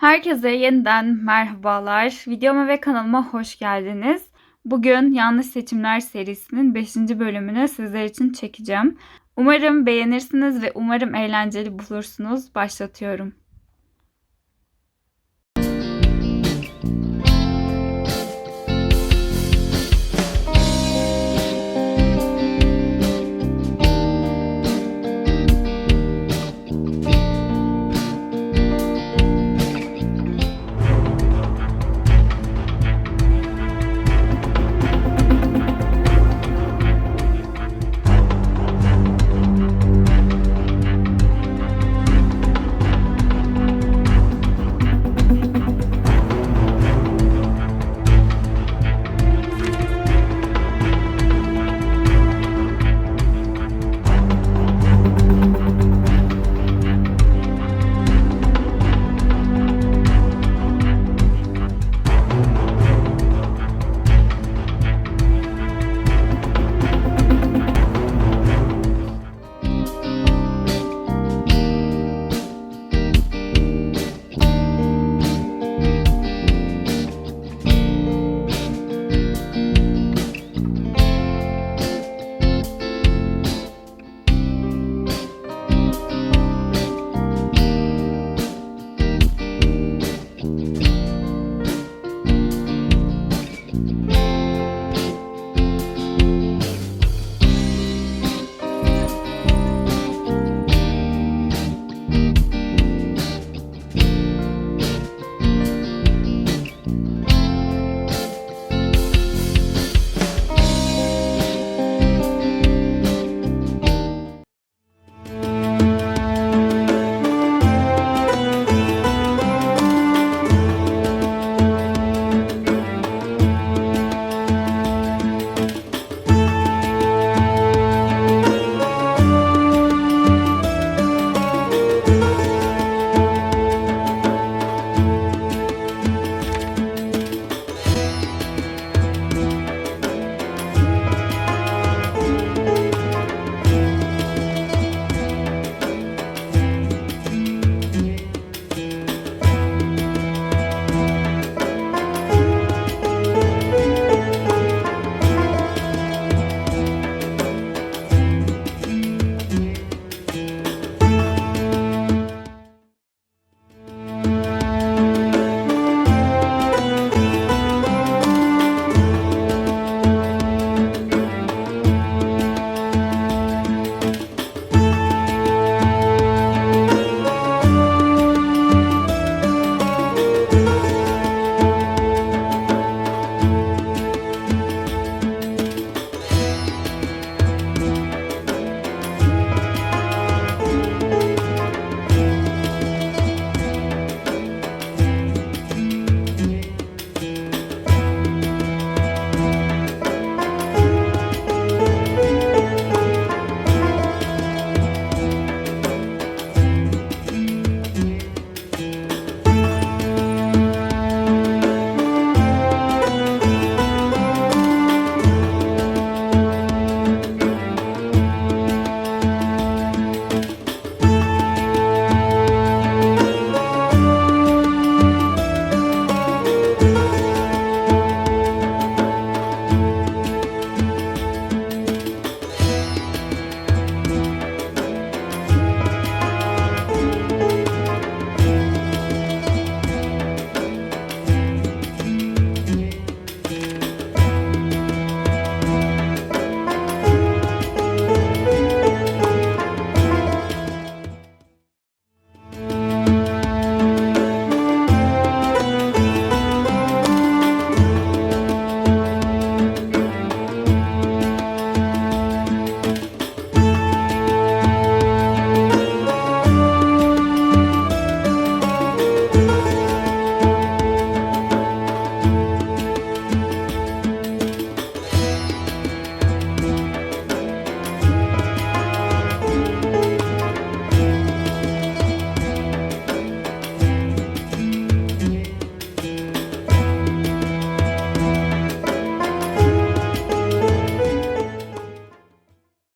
Herkese yeniden merhabalar. Videoma ve kanalıma hoş geldiniz. Bugün Yanlış Seçimler serisinin 5. bölümünü sizler için çekeceğim. Umarım beğenirsiniz ve umarım eğlenceli bulursunuz. Başlatıyorum.